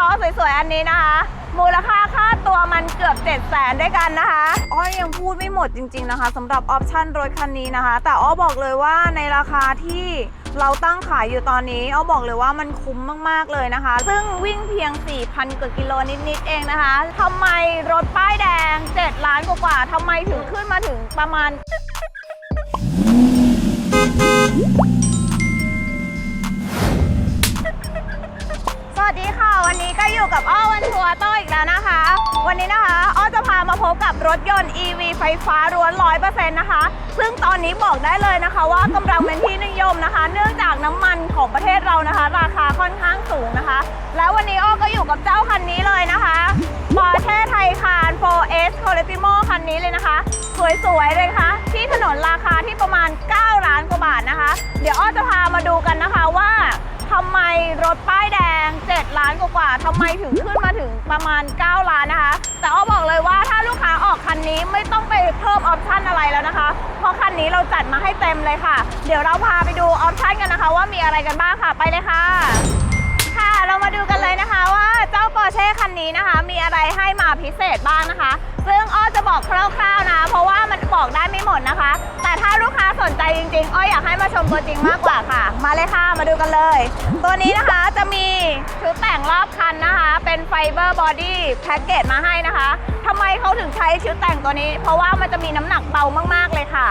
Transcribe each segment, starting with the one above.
ล้อสวยๆ อันนี้นะคะ มูลค่าค่าตัวมันเกือบ 7 0 0แสนด้วยกันนะคะ อ้อยยังพูดไม่หมดจริงๆนะคะสำหรับออปชั่นรถคันนี้นะคะ แต่อ้อบอกเลยว่าในราคาที่เราตั้งขายอยู่ตอนนี้อ้อบอกเลยว่ามันคุ้มมากๆเลยนะคะ ซึ่งวิ่งเพียง 4,000กว่ากิโลนิดๆเองนะคะทำไมรถป้ายแดง 7 ล้านกว่าๆทำไมถึงขึ้นมาถึงประมาณ วันนี้ก็อยู่กับอ้อวันทัวร์โต้อีกแล้วนะคะ วันนี้นะคะ อ้อจะพามาพบกับรถยนต์ EV ไฟฟ้าล้วน100%นต์นะคะ ซึ่งตอนนี้บอกได้เลยนะคะ ว่ากำลังเป็นที่นิยมนะคะ เนื่องจากน้ำมันของประเทศเรานะคะ ราคาค่อนข้างสูงนะคะ แล้ววันนี้อ้อก็อยู่กับเจ้าคันนี้เลยนะคะ Porsche Taycan 4S c o l e t i m o คันนี้เลยนะคะ สวยๆเลยค่ะ ที่ถนนราคาที่ประมาณ 9 ล้านกว่าบาทนะคะ เดี๋ยวอ้อจะพามาดูกันนะคะว่าทำไมรถป้ายแด ง 7 ล้านกว่าๆทำไมถึงขึ้นมาถึงประมาณ 9 ล้านนะคะ แต่อ้อบอกเลยว่าถ้าลูกค้าออกคันนี้ไม่ต้องไปเพิ่มออปชั่นอะไรแล้วนะคะ เพราะคันนี้เราจัดมาให้เต็มเลยค่ะ เดี๋ยวเราพาไปดูออปชั่นกันนะคะ ว่ามีอะไรกันบ้างค่ะไปเลยค่ะ ค่ะเรามาดูกันเลยนะคะว่าเจ้า Porsche คันนี้นะคะ มีอะไรให้มาพิเศษบ้างนะคะ ซึ่งอ้อจะบอกคร่าวๆนะ เพราะว่ามันบอกได้ไม่หมดนะคะ สนใจจริงๆ อ้ออยากให้มาชมตัวจริงมากกว่าค่ะ มาเลยค่ะ มาดูกันเลย ตัวนี้นะคะจะมีชุดแต่งรอบคันนะคะ เป็นไฟเบอร์บอดี้แพ็กเกจมาให้นะคะทำไมเขาถึงใช้ชุดแต่งตัวนี้ เพราะว่ามันจะมีน้ำหนักเบามากๆเลยค่ะ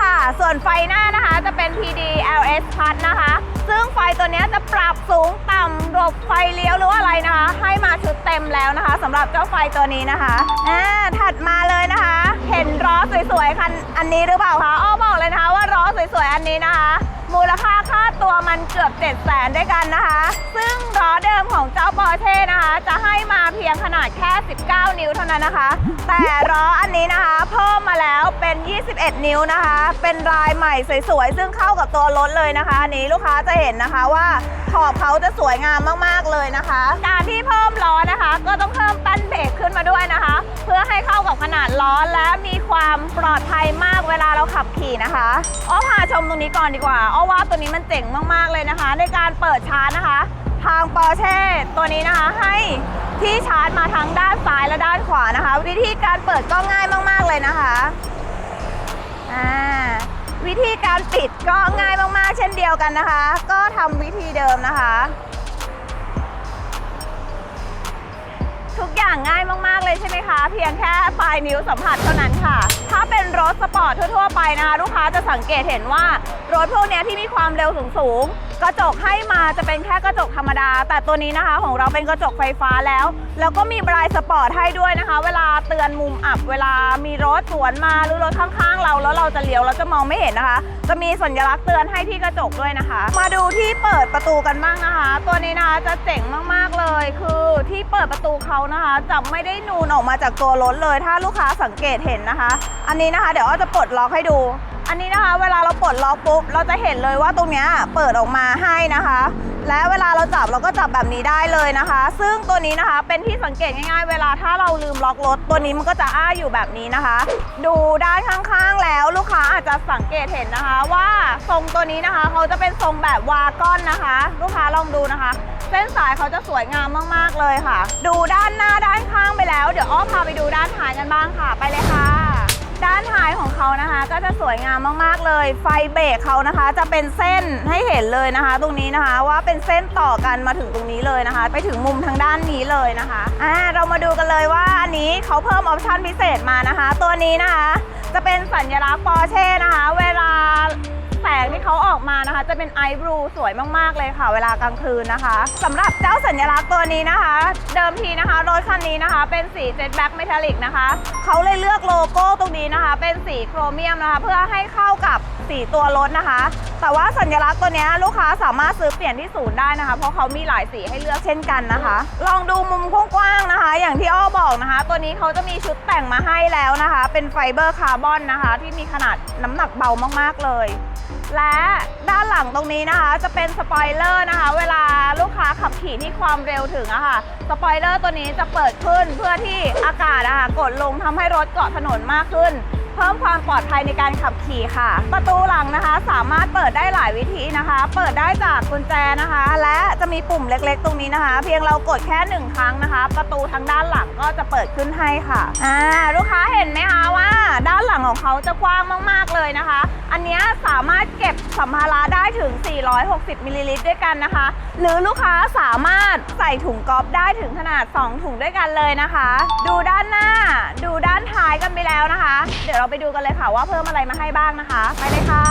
ค่ะ ส่วนไฟหน้านะคะจะเป็น PD LS Plus นะคะ ซึ่งไฟตัวนี้จะปรับสูงต่ำหลบไฟเลี้ยวหรืออะไรนะคะ ให้มาชุดเต็มแล้วนะคะสำหรับเจ้าไฟตัวนี้นะคะอ่าถัดมาเลยนะคะ เห็นล้อสวยๆคันอันนี้หรือเปล่าคะอ้อ วยๆ อันนี้นะคะ มูลค่าค่าตัวมันเกือบ 7 0 0แสนด้วยกันนะคะ ซึ่งล้อเดิมของเจ้าปอร์เช่นะคะ จะให้มาเพียงขนาดแค่ 19 นิ้วเท่านั้นนะคะ แต่ล้ออันนี้นะคะ เพิ่มมาแล้วเป็น 21 นิ้วนะคะ เป็นลายใหม่สวยๆ ซึ่งเข้ากับตัวรถเลยนะคะอันนี้ลูกค้าจะเห็นนะคะว่าขอบเขาจะสวยงามมากๆเลยนะคะ การที่เพิ่มล้อนะคะ ก็ต้องเพิ่มแป้นเบรกขึ้นมาด้วยนะคะ เพื่อให้เข้ากับขนาดล้อและมีความปลอดภัยมากเวลาเราขับขี่นะคะอ้อพาชมตรงนี้ก่อนดีกว่าอ้อว่าตัวนี้มันเจ๋งมากๆเลยนะคะ ในการเปิดชาร์จนะคะ ทางปอร์เช่ตัวนี้นะคะให้ที่ชาร์จมาทั้งด้านซ้ายและด้านขวานะคะ วิธีการเปิดก็ง่ายมาก ๆเลยนะคะอ่าวิธีการปิดก็ง่ายมากๆ เช่นเดียวกันนะคะ ก็ทำวิธีเดิมนะคะ เพียงแค่ปลายนิ้วสัมผัสเท่านั้นค่ะ ถ้าเป็นรถสปอร์ตทั่วๆไปนะคะ ลูกค้าจะสังเกตเห็นว่ารถพวกนี้ที่มีความเร็วสูงๆ กระจกให้มาจะเป็นแค่กระจกธรรมดา แต่ตัวนี้นะคะของเราเป็นกระจกไฟฟ้าแล้ว แล้วก็มีบรายสปอร์ตให้ด้วยนะคะ เวลาเตือนมุมอับ เวลามีรถสวนมาหรือรถข้างๆ เราแล้วเราจะเลี้ยวเราจะมองไม่เห็นนะคะ จะมีสัญลักษณ์เตือนให้ที่กระจกด้วยนะคะ มาดูที่เปิดประตูกันบ้างนะคะ ตัวนี้นะคะจะเจ๋งมากๆเลย คือที่เปิดประตูเขานะคะจะไม่ได้นูนออกมาจากตัวรถเลย ถ้าลูกค้าสังเกตเห็นนะคะ อันนี้นะคะ เดี๋ยวอ้อจะปลดล็อกให้ดู นนี้นะคะ เวลาเราปลดล็อกปุ๊บเราจะเห็นเลยว่าตรงเนี้ยเปิดออกมาให้นะคะ และเวลาเราจับเราก็จับแบบนี้ได้เลยนะคะ ซึ่งตัวนี้นะคะเป็นที่สังเกตง่าย ๆ เวลาถ้าเราลืมล็อกรถตัวนี้มันก็จะอ้าอยู่แบบนี้นะคะ ดูด้านข้างๆแล้วลูกค้าอาจจะสังเกตเห็นนะคะว่าทรงตัวนี้นะคะเขาจะเป็นทรงแบบวากอนนะคะ ลูกค้าลองดูนะคะ เส้นสายเขาจะสวยงามมากๆเลยค่ะ ดูด้านหน้าด้านข้างไปแล้ว เดี๋ยวอ้อพาไปดูด้านท้ายกันบ้างค่ะไปเลยค่ะ ด้านท้ายของเขานะคะ ก็จะสวยงามมากๆเลย ไฟเบรกเขานะคะ จะเป็นเส้นให้เห็นเลยนะคะ ตรงนี้นะคะว่าเป็นเส้นต่อกันมาถึงตรงนี้เลยนะคะ ไปถึงมุมทางด้านนี้เลยนะคะอ่าเรามาดูกันเลยว่าอันนี้เขาเพิ่มออปชั่นพิเศษมานะคะ ตัวนี้นะคะ จะเป็นสัญลักษณ์ปอร์เช่นะคะเว นะคะ จะเป็นไอ b บลูสวยมากๆเลยค่ะ เวลากลางคืนนะคะสำหรับเจ้าสัญลักษณ์ตัวนี้นะคะ เดิมทีนะคะรถคันนี้นะคะ เป็นสีเจ็ตแบ็กเมทัลลิกนะคะเขาเลยเลือกโลโก้ตรงนี้นะคะ เป็นสีโครเมียมนะคะ เพื่อให้เข้ากับ สีตัวรถนะคะ แต่ว่าสัญลักษณ์ตัวนี้ลูกค้าสามารถซื้อเปลี่ยนที่ศูนย์ได้นะคะ เพราะเขามีหลายสีให้เลือกเช่นกันนะคะ ลองดูมุมกว้างๆนะคะ อย่างที่อ้อบอกนะคะ ตัวนี้เขาจะมีชุดแต่งมาให้แล้วนะคะ เป็นไฟเบอร์คาร์บอนนะคะ ที่มีขนาดน้ำหนักเบามากๆเลย และด้านหลังตรงนี้นะคะจะเป็นสปอยเลอร์นะคะ เวลาลูกค้าขับขี่ที่ความเร็วถึงอะค่ะสปอยเลอร์ตัวนี้จะเปิดขึ้นเพื่อที่อากาศอะค่ะกดลงทำให้รถเกาะถนนมากขึ้น เพิ่มความปลอดภัยในการขับขี่ค่ะ ประตูหลังนะคะ สามารถเปิดได้หลายวิธีนะคะ เปิดได้จากกุญแจนะคะ และจะมีปุ่มเล็กๆ ตรงนี้นะคะ เพียงเรากดแค่หนึ่งครั้งนะคะ ประตูทางด้านหลังก็จะเปิดขึ้นให้ค่ะอ่าลูกค้าเห็นไหมคะว่า ด้านหลังของเขาจะกว้างมากๆเลยนะคะ อันนี้สามารถเก็บสัมภาระได้ถึง 460มิลลิลิตรด้วยกันนะคะ หรือลูกค้าสามารถใส่ถุงกอล์ฟได้ถึงขนาด 2 ถุงด้วยกันเลยนะคะ ดูด้านหน้า ดูด้านท้ายกันไปแล้วนะคะ เดี๋ยวเราไปดูกันเลยค่ะว่าเพิ่มอะไรมาให้บ้างนะคะ ไปเลยค่ะ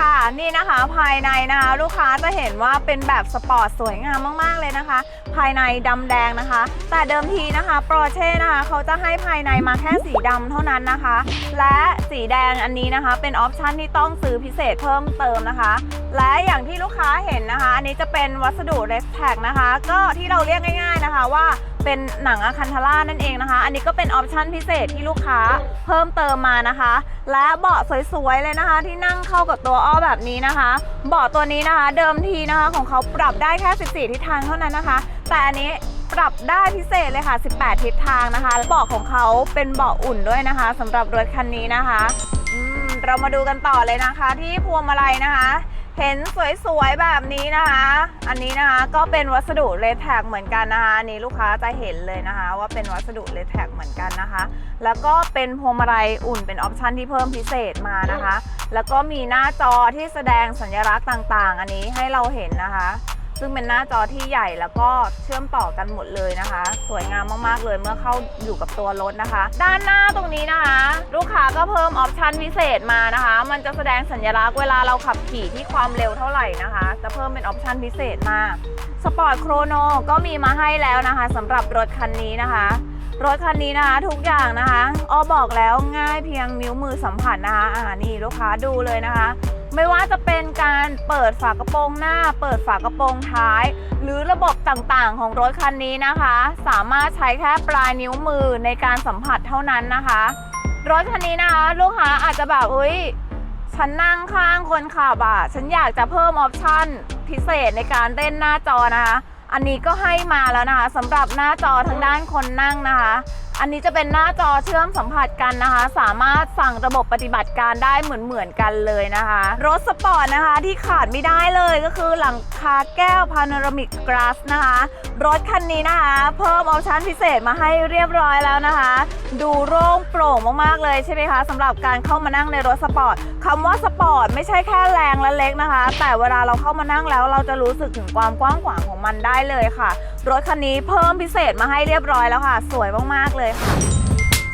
ค่ะนี่นะคะภายในนะคะลูกค้าจะเห็นว่าเป็นแบบสปอร์ตสวยงามมากๆเลยนะคะ ภายในดำแดงนะคะ แต่เดิมทีนะคะโปรเช่นะคะเขาจะให้ภายในมาแค่สีดำเท่านั้นนะคะ และสีแดงอันนี้นะคะ เป็นออปชันที่ต้องซื้อพิเศษเพิ่มเติมนะคะ และอย่างที่ลูกค้าเห็นนะคะ อันนี้จะเป็นวัสดุเรสแท็กนะคะ ก็ที่เราเรียกง่ายๆนะคะว่าเป็นหนังอะคันทาร่านั่นเองนะคะ อันนี้ก็เป็นออปชันพิเศษที่ลูกค้าเพิ่มเติมมานะคะ และเบาะสวยๆเลยนะคะ ที่นั่งเข้ากับตัวอ้อแบบนี้นะคะ เบาะตัวนี้นะคะ เดิมทีนะคะของเขาปรับได้แค่ 14 ทิศทางเท่านั้นนะคะ แต่อันนี้ปรับได้พิเศษเลยค่ะ 18 ทิศทางนะคะ เบาะของเขาเป็นเบาะอุ่นด้วยนะคะสำหรับรถคันนี้นะคะ เรามาดูกันต่อเลยนะคะ ที่พวงมาลัยนะคะ เห็นสวยๆแบบนี้นะคะ อันนี้นะคะก็เป็นวัสดุเลแท็กเหมือนกันนะคะอันนี้ลูกค้าจะเห็นเลยนะคะ ว่าเป็นวัสดุเลแท็กเหมือนกันนะคะ แล้วก็เป็นพวงมาลัยอุ่นเป็นออปชันที่เพิ่มพิเศษมานะคะ แล้วก็มีหน้าจอที่แสดงสัญลักษณ์ต่างๆ อันนี้ให้เราเห็นนะคะ ซึ่งเป็นหน้าจอที่ใหญ่แล้วก็เชื่อมต่อกันหมดเลยนะคะ สวยงามมากๆเลยเมื่อเข้าอยู่กับตัวรถนะคะ ด้านหน้าตรงนี้นะคะ ลูกค้าก็เพิ่มออปชันพิเศษมานะคะ มันจะแสดงสัญลักษณ์เวลาเราขับขี่ที่ความเร็วเท่าไหร่นะคะ จะเพิ่มเป็นออปชันพิเศษมาสปอร์ตโครโนก็มีมาให้แล้วนะคะสำหรับรถคันนี้นะคะรถคันนี้นะคะทุกอย่างนะคะอ้อบอกแล้วง่ายเพียงนิ้วมือสัมผัสนะคะอ่านี่ลูกค้าดูเลยนะคะ ไม่ว่าจะเป็นการเปิดฝากระโปรงหน้า เปิดฝากระโปรงท้าย หรือระบบต่างๆ ของรถคันนี้นะคะ สามารถใช้แค่ปลายนิ้วมือในการสัมผัสเท่านั้นนะคะ รถคันนี้นะคะลูกค้าอาจจะแบบอุ้ยฉันนั่งข้างคนขับอะฉันอยากจะเพิ่มออปชั่นพิเศษในการเล่นหน้าจอนะคะ อันนี้ก็ให้มาแล้วนะคะสำหรับหน้าจอทางด้านคนนั่งนะคะ อันนี้จะเป็นหน้าจอเชื่อมสัมผัสกันนะคะ สามารถสั่งระบบปฏิบัติการได้เหมือนเหมือนกันเลยนะคะ รถสปอร์ตนะคะที่ขาดไม่ได้เลยก็คือหลังคาแก้วพา n น r a มิกก a าสนะคะ รถคันนี้นะคะ เพิ่มออปชั่นพิเศษมาให้เรียบร้อยแล้วนะคะ ดูโล่งโปร่งมากๆเลยใช่ไหมคะสำหรับการเข้ามานั่งในรถสปอร์ตคำว่าสปอร์ตไม่ใช่แค่แรงและเล็กนะคะ แต่เวลาเราเข้ามานั่งแล้วเราจะรู้สึกถึงความกว้างขวางของมันได้ได้เลยค่ะ รถคันนี้เพิ่มพิเศษมาให้เรียบร้อยแล้วค่ะ สวยมากๆเลยค่ะ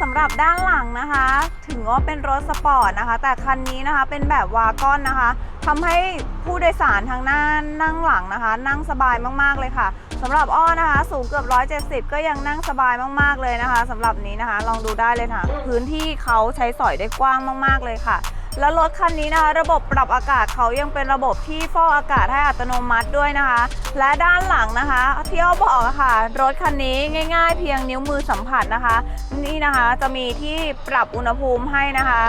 สำหรับด้านหลังนะคะ ถึงว่าเป็นรถสปอร์ตนะคะ แต่คันนี้นะคะเป็นแบบวากอนนะคะทำให้ผู้โดยสารทางหน้านั่งหลังนะคะ นั่งสบายมากๆเลยค่ะสำหรับอ้อนะคะ สูงเกือบ 170 ก็ยังนั่งสบายมากๆเลยนะคะสำหรับนี้นะคะ ลองดูได้เลยค่ะ พื้นที่เขาใช้สอยได้กว้างมาก ๆเลยค่ะ แล้วรถคันนี้นะคะ ระบบปรับอากาศเขายังเป็นระบบที่ฟอกอากาศให้อัตโนมัติด้วยนะคะ และด้านหลังนะคะที่อ้อบอกอค่ะ รถคันนี้ง่ายๆ เพียงนิ้วมือสัมผัสนะคะ นี่นะคะจะมีที่ปรับอุณหภูมิให้นะคะ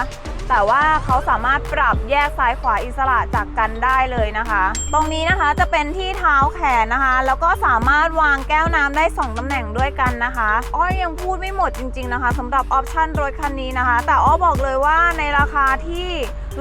แต่ว่าเขาสามารถปรับแยกซ้ายขวาอิสระจากกันได้เลยนะคะ ตรงนี้นะคะจะเป็นที่เท้าแขนนะคะ แล้วก็สามารถวางแก้วน้ำได้ 2ตำแหน่งด้วยกันนะคะอ้อยยังพูดไม่หมดจริง ๆนะคะสำหรับออปชั่นรถคันนี้นะคะ แต่อ้อบอกเลยว่าในราคาที่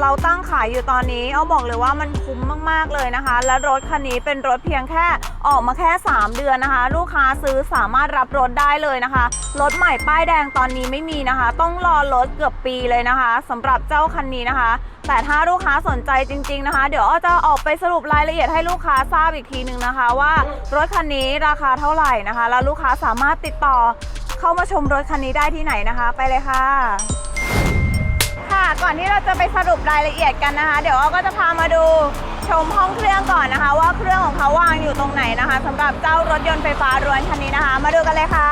เราตั้งขายอยู่ตอนนี้ เอ้อบอกเลยว่ามันคุ้มมาก ๆ เลยนะคะ และรถคันนี้เป็นรถเพียงแค่ออกมาแค่ 3 เดือนนะคะ ลูกค้าซื้อสามารถรับรถได้เลยนะคะ รถใหม่ป้ายแดงตอนนี้ไม่มีนะคะ ต้องรอรถเกือบปีเลยนะคะสำหรับเจ้าคันนี้นะคะ แต่ถ้าลูกค้าสนใจจริง ๆนะคะ เดี๋ยวอ้อจะออกไปสรุปรายละเอียดให้ลูกค้าทราบอีกทีหนึ่งนะคะ ว่ารถคันนี้ราคาเท่าไหร่นะคะ แล้วลูกค้าสามารถติดต่อเข้ามาชมรถคันนี้ได้ที่ไหนนะคะ ไปเลยค่ะ ก่อนที่เราจะไปสรุปรายละเอียดกันนะคะ เดี๋ยวอ้อก็จะพามาดูชมห้องเครื่องก่อนนะคะ ว่าเครื่องของเขาวางอยู่ตรงไหนนะคะสำหรับเจ้ารถยนต์ไฟฟ้ารวนคันนี้นะคะ มาดูกันเลยค่ะ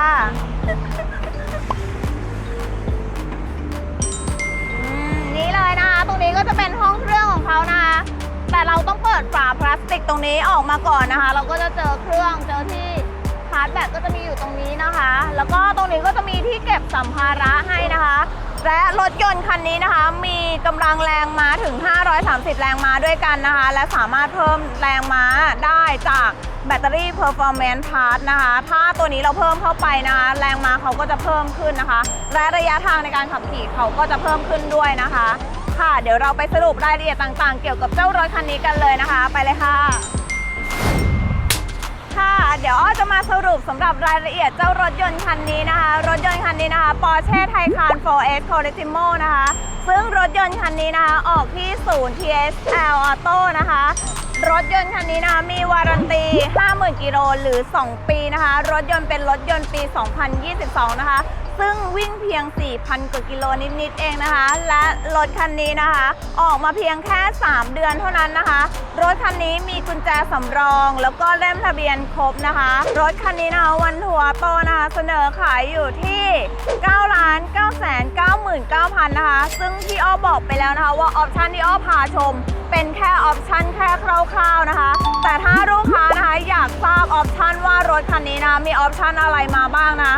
นี่เลยนะคะ ตรงนี้ก็จะเป็นห้องเครื่องของเขานะคะ แต่เราต้องเปิดฝาพลาสติกตรงนี้ออกมาก่อนนะคะ เราก็จะเจอเครื่องเจอที่ชาร์จแบตก็จะมีอยู่ตรงนี้นะคะ แล้วก็ตรงนี้ก็จะมีที่เก็บสัมภาระให้นะคะ และรถยนต์คันนี้นะคะ มีกำลังแรงม้าถึง 530 แรงม้าด้วยกันนะคะ และสามารถเพิ่มแรงม้าได้จากแบตเตอรี่ performance part นะคะ ถ้าตัวนี้เราเพิ่มเข้าไปนะคะ แรงม้าเขาก็จะเพิ่มขึ้นนะคะ และระยะทางในการขับขี่เขาก็จะเพิ่มขึ้นด้วยนะคะ ค่ะ เดี๋ยวเราไปสรุปรายละเอียดต่างๆ เกี่ยวกับเจ้ารถคันนี้กันเลยนะคะ ไปเลยค่ะ ค่ะ เดี๋ยวอ้อจะมาสรุปสำหรับรายละเอียดเจ้ารถยนต์คันนี้นะคะ รถยนต์คันนี้นะคะ Porsche Taycan 4S Turismo นะคะ ซึ่งรถยนต์คันนี้นะคะ ออกที่ศูนย์ TSL Auto นะคะ รถยนต์คันนี้นะคะมีวารันตี 50,000 กิโลหรือ 2 ปีนะคะ รถยนต์เป็นรถยนต์ปี 2022 นะคะ ซึ่งวิ่งเพียง 4,000 กว่ากิโลนิดๆเองนะคะ และรถคันนี้นะคะ ออกมาเพียงแค่ 3 เดือนเท่านั้นนะคะ รถคันนี้มีกุญแจสำรอง แล้วก็เล่มทะเบียนครบนะคะ รถคันนี้นะคะวันทัวร์โตนะคะเสนอขายอยู่ที่9 9 9 9 9 0 0 นะคะ ซึ่งที่อ้อบอกไปแล้วนะคะ ว่าออปชันที่อ้อพาชม เป็นแค่ออปชันแค่คร่าวๆนะคะ แต่ถ้าลูกค้านะคะอยากทราบออปชันว่ารถคันนี้นะมีออปชันอะไรมาบ้างนะ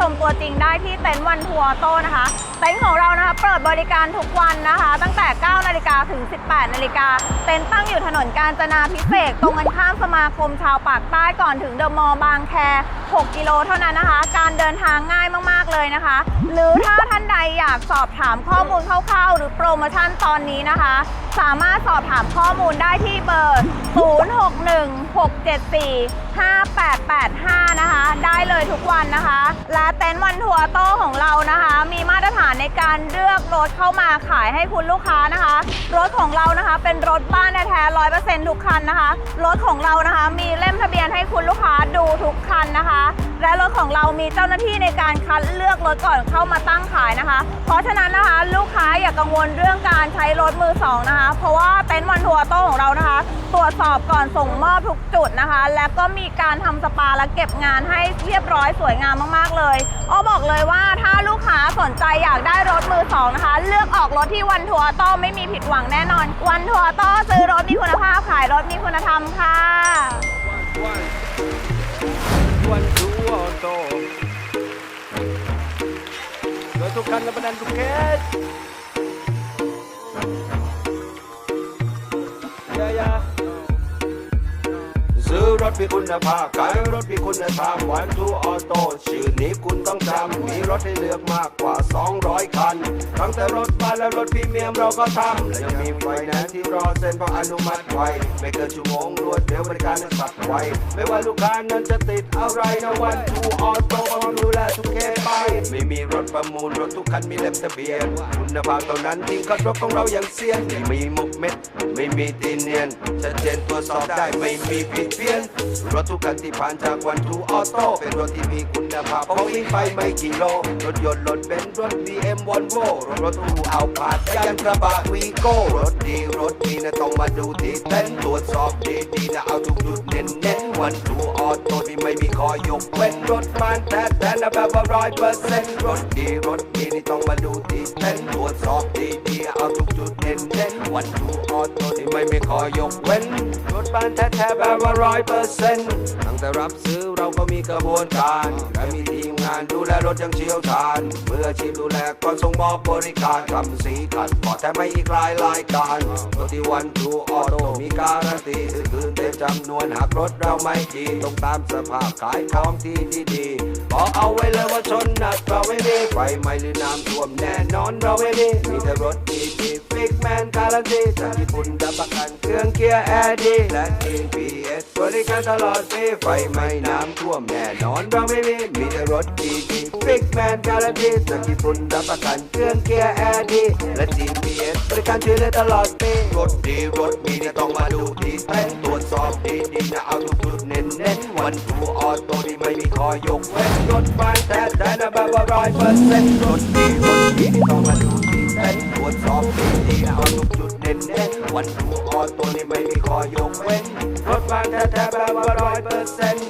ชมตัวจริงได้ที่เต็นท์วันทัวร์โตนะคะ เต็นท์ของเรานะคะเปิดบริการทุกวันนะคะ ตั้งแต่ 9 นาฬิกาถึง 18 นาฬิกา เต็นท์ตั้งอยู่ถนนกาญจนาพิเศษตรงกันข้ามสมาคมชาวปากใต้ก่อนถึงเดอะมอลล์บางแค 6 กิโลเท่านั้นนะคะ การเดินทางง่ายมากๆเลยนะคะ หรือถ้าท่านใดอยากสอบถามข้อมูลคร่าวๆ หรือโปรโมชั่นตอนนี้นะคะสามารถสอบถามข้อมูลได้ที่เบอร์ 0616745885 นะคะ ได้เลยทุกวันนะคะ และเต็นท์วันทัวร์โต้ของเรานะคะ มีมาตรฐานในการเลือกรถเข้ามาขายให้คุณลูกค้านะคะ รถของเรานะคะเป็นรถบ้านแท้ๆร้อยเปอร์เซ็นต์ทุกคันนะคะ รถของเรานะคะ มีเล่มทะเบียนให้คุณลูกค้าดูทุกคันนะคะ และรถของเรามีเจ้าหน้าที่ในการคัดเลือกรถก่อนเข้ามาตั้งขายนะคะ เพราะฉะนั้นนะคะ ลูกค้าอย่ากังวลเรื่องการใช้รถมือสองนะคะเพราะว่าเต็นท์วันทัวร์โต้ของเรานะคะ ตรวจสอบก่อนส่งมอบทุกจุดนะคะ และก็มีการทำสปาและเก็บงานให้เรียบร้อยสวยงามมากๆเลยอ้อบอกเลยว่าถ้าลูกค้าสนใจอยากได้รถมือสองนะคะ เลือกออกรถที่วันทัวร์โต้ไม่มีผิดหวังแน่นอน วันทัวร์โต้ซื้อรถมีคุณภาพขายรถมีคุณธรรมค่ะวันดูออโต้โดยทุกคันและประดันทุกเคส มีคุณภาพขายรถมีคุณธรรมวันทูออโต้ชื่อนี้คุณต้องจำมีรถให้เลือกมากกว่า 200 คันตั้งแต่รถบ้านและรถพรีเมียมเราก็ทำและยังมีไฟแนนซ์ที่รอเซ็นเพราะอนุมัติไวไม่เกินชั่วโมงรวดเร็วบริการนั้นสับไวไม่ว่าลูกค้านั้นจะติดอะไรนะวันทูออโต้ต้องดูแลทุกเคสไปไม่มีรถประมูลรถทุกคันมีเล่มทะเบียนคุณภาพเท่านั้นที่คัดรถของเราอย่างเซียนไม่มีมุกเม็ด ไม่มีตีเนียนชัดเจนตรวจสอบได้ไม่มีผิดเพี้ยนรถทุกคันที่ผ่านจากวันทูออโต้เป็นรถที่มีคุณภาพเพราะวิ่งไปไม่กี่โล รถยนต์รถเบนซ์รถ BM วอลโวรถรถตู้เอาผาดยันกระบะวีโก้รถดีรถดีนะต้องมาดูที่เต็นท์ตรวจสอบดีดีๆนะเอาทุกจุดเน้นเน้นวันทูออโต้ที่ไม่มีคอยกเว้นรถบ้านแต่แต่นะแบบว่าร้อยเปอร์เซ็นต์รถดีรถดีนี่ต้องมาดูที่เต็นท์ตรวจสอบดีดีๆเอาทุกจุดเน้นเน้นวันทูออโต้ที่ไม่มีคอยกเว้นรถบ้านแท้ๆแบบว่าร้อยเปอร์เซ็นต์ตั้งแต่รับซื้อเราก็มีกระบวนการและมีทีมานดูแลรถอยังเชี่ยวชาญเมื่อชีพดูแลก่อนส่งมอบบริการทำสีขัดพอดแถมไม่อีกลายรายการรถที่วันทูออโต้มีการันตีคืนเต็มจำนวนหากรถเราไม่ดีต้องตามสภาพขายของที่ดีๆบอกเอาไว้เลยว่าชนหนักเราไม่มีไฟไหม้หรือน้ำท่วมแน่นอนเราไม่มีมีแต่รถดีๆฟิกแมนการันตีจากญี่ปุ่นรับประกันเครื่องเกียร์แอร์ดีและทีม PS บริการตลอดปีไฟไหม้น้ำท่วมแน่นอนเราไม่มีมีแต่รถดีๆฟิกแมนการันตีจากญี่ปุ่นรับประกันเครื่องเกียร์แอร์ดีและทีม PS บริการช่วยเหลือตลอดปีรถดีรถมีเนี่ยต้องมาดูที่เต็นตรวจสอบดีๆนะเอาทุกจุดเน้นเน้นวันทูออโต้ที่ไม่มีคอยกเว้นรถบ้านแต่แต่นะแบบว่าร้อยเปอร์เซ็นต์รถดีรถดีนี่ต้องมาดูที่เต็นตรวจสอบดีๆนะเอาทุกจุดเน้นเน้นวันทูออโต้นี่ไม่มีคอยกเว้นรถบ้านแท้ๆแบบว่าร้อยเปอร์เซ็นต์